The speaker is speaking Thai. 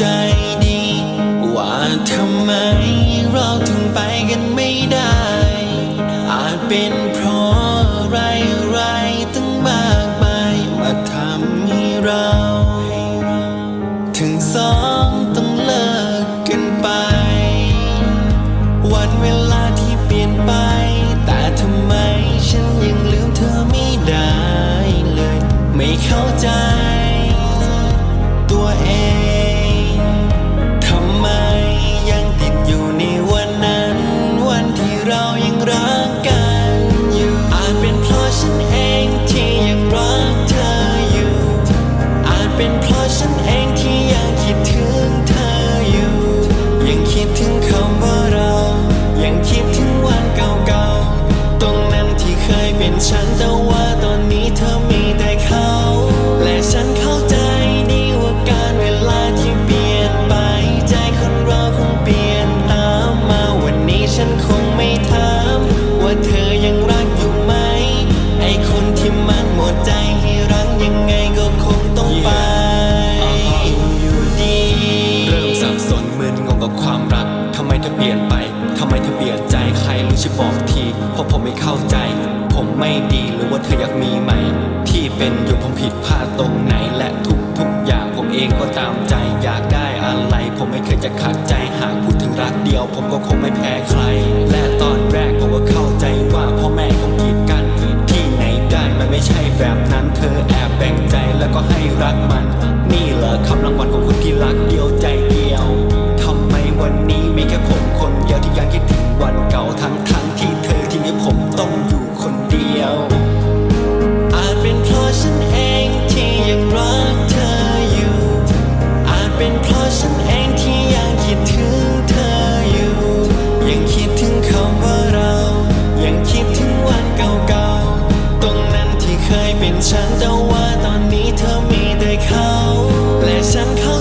จดี ว่าทำไมเราถึงไปกันไม่ได้ อาจเป็นเพ อาจเไม่เข้าใจ ผมไม่ดีหรือว่าเธออยากมีใหม่ ที่เป็นอยู่ผมผิดพลาดตรงไหนและทุกทุกอย่างผมเองก็ตามใจ อยากได้อะไร ผมไม่เคยจะขัดใจหากพูดถึงรักเดียว ผมก็คงไม่แพ้ใคร และตอนแรกผมก็เข้าใจว่าพ่อแม่ผมกีดกันที่ไหนได้มันไม่ใช่แบบนั้นเธอแอบแบ่งใจแล้วก็ให้รักมัน นี่เหรอคำรางวัลของคนที่รัก ฉันแต่ว่าตอนนี้เธอมีแต่เขาและฉันเขา